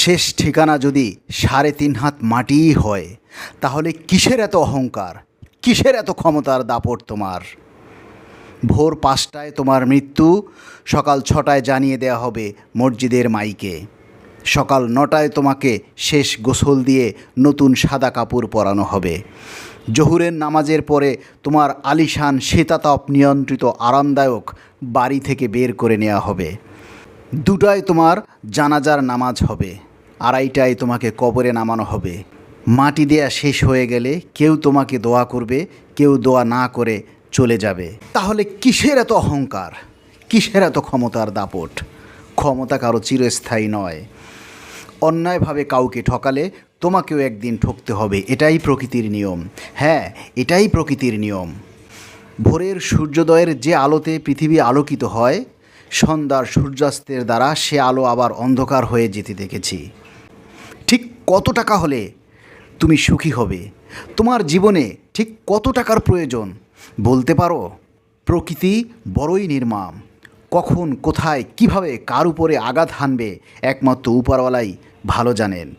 শেষ ঠিকানা যদি সাড়ে তিন হাত মাটিই হয়, তাহলে কিসের এত অহংকার? কিসের এত ক্ষমতার দাপট তোমার? ভোর পাঁচটায় তোমার মৃত্যু, সকাল ছটায় জানিয়ে দেওয়া হবে মসজিদের মাইকে। সকাল নটায় তোমাকে শেষ গোসল দিয়ে নতুন সাদা কাপড় পরানো হবে। জহুরের নামাজের পরে তোমার আলিশান শীতাতপ নিয়ন্ত্রিত আরামদায়ক বাড়ি থেকে বের করে নেওয়া হবে। দুটায় তোমার জানাজার নামাজ হবে। আড়াইটায় তোমাকে কবরে নামানো হবে। মাটি দেয়া শেষ হয়ে গেলে কেউ তোমাকে দোয়া করবে, কেউ দোয়া না করে চলে যাবে। তাহলে কিসের এত অহংকার? কিসের এত ক্ষমতার দাপট? ক্ষমতা কারও চিরস্থায়ী নয়। অন্যায়ভাবে কাউকে ঠকালে তোমাকেও একদিন ঠকতে হবে, এটাই প্রকৃতির নিয়ম। হ্যাঁ এটাই প্রকৃতির নিয়ম। ভোরের সূর্যোদয়ের যে আলোতে পৃথিবী আলোকিত হয়, সন্ধ্যার সূর্যাস্তের দ্বারা সে আলো আবার অন্ধকার হয়ে যেতে দেখেছি। কত টাকা হলে তুমি সুখী হবে? তোমার জীবনে ঠিক কত টাকার প্রয়োজন? বলতে পারো? প্রকৃতি বড়ই নির্মাম। কখন, কোথায়, কীভাবে, কার উপরে আঘাত হানবে একমাত্র উপরওয়ালাই ভালো জানেন।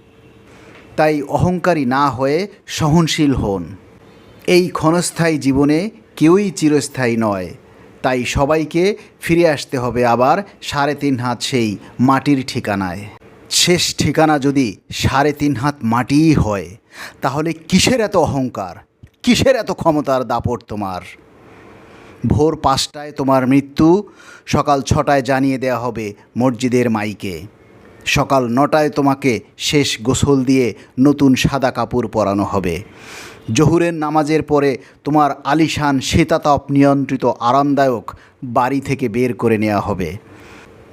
তাই অহংকারী না হয়ে সহনশীল হন। এই ক্ষণস্থায়ী জীবনে কেউই চিরস্থায়ী নয়। তাই সবাইকে ফিরে আসতে হবে আবার সাড়ে তিন হাত সেই মাটির ঠিকানায়। শেষ ঠিকানা যদি সাড়ে তিন হাত মাটিই হয়, তাহলে কিসের এত অহংকার? কিসের এত ক্ষমতার দাপট তোমার? ভোর পাঁচটায় তোমার মৃত্যু, সকাল ছটায় জানিয়ে দেওয়া হবে মসজিদের মাইকে। সকাল নটায় তোমাকে শেষ গোসল দিয়ে নতুন সাদা কাপড় পরানো হবে। জহুরের নামাজের পরে তোমার আলিশান শীতাতপ নিয়ন্ত্রিত আরামদায়ক বাড়ি থেকে বের করে নেওয়া হবে।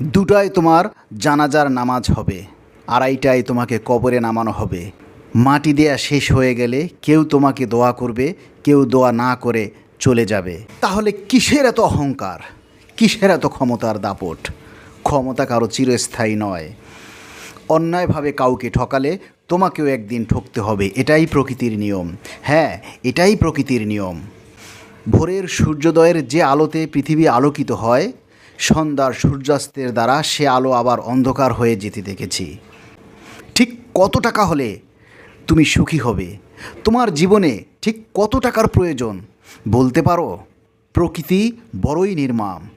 দুটায় তোমার জানাজার নামাজ হবে, আড়াইটায় তোমাকে কবরে নামানো হবে। মাটি দেয়া শেষ হয়ে গেলে কেউ তোমাকে দোয়া করবে, কেউ দোয়া না করে চলে যাবে। তাহলে কিসের এত অহংকার? কিসের এত ক্ষমতার দাপট? ক্ষমতা কারও চিরস্থায়ী নয়। অন্যায়ভাবে কাউকে ঠকালে তোমাকেও একদিন ঠকতে হবে, এটাই প্রকৃতির নিয়ম। হ্যাঁ এটাই প্রকৃতির নিয়ম। ভোরের সূর্যোদয়ের যে আলোতে পৃথিবী আলোকিত হয় সন্ধ্যার সূর্যাস্তের দ্বারা সে আলো আবার অন্ধকার হয়ে যেতে দেখেছি। ঠিক কত টাকা হলে তুমি সুখী হবে? তোমার জীবনে ঠিক কত টাকার প্রয়োজন? বলতে পারো? প্রকৃতি বড়ই নির্মাম।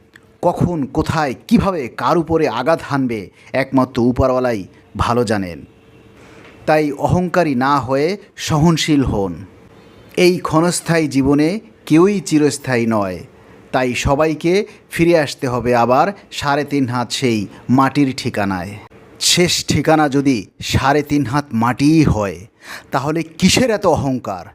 কখন, কোথায়, কীভাবে, কার উপরে আঘাত হানবে একমাত্র উপরওয়ালাই ভালো জানেন। তাই অহংকারী না হয়ে সহনশীল হন। এই ক্ষণস্থায়ী জীবনে কেউই চিরস্থায়ী নয়। তাই সবাইকে ফিরে আসতে হবে আবার সাড়ে তিন হাত সেই মাটির ঠিকানায়। শেষ ঠিকানা যদি সাড়ে তিন হাত মাটিই হয়, তাহলে কিসের এত অহংকার?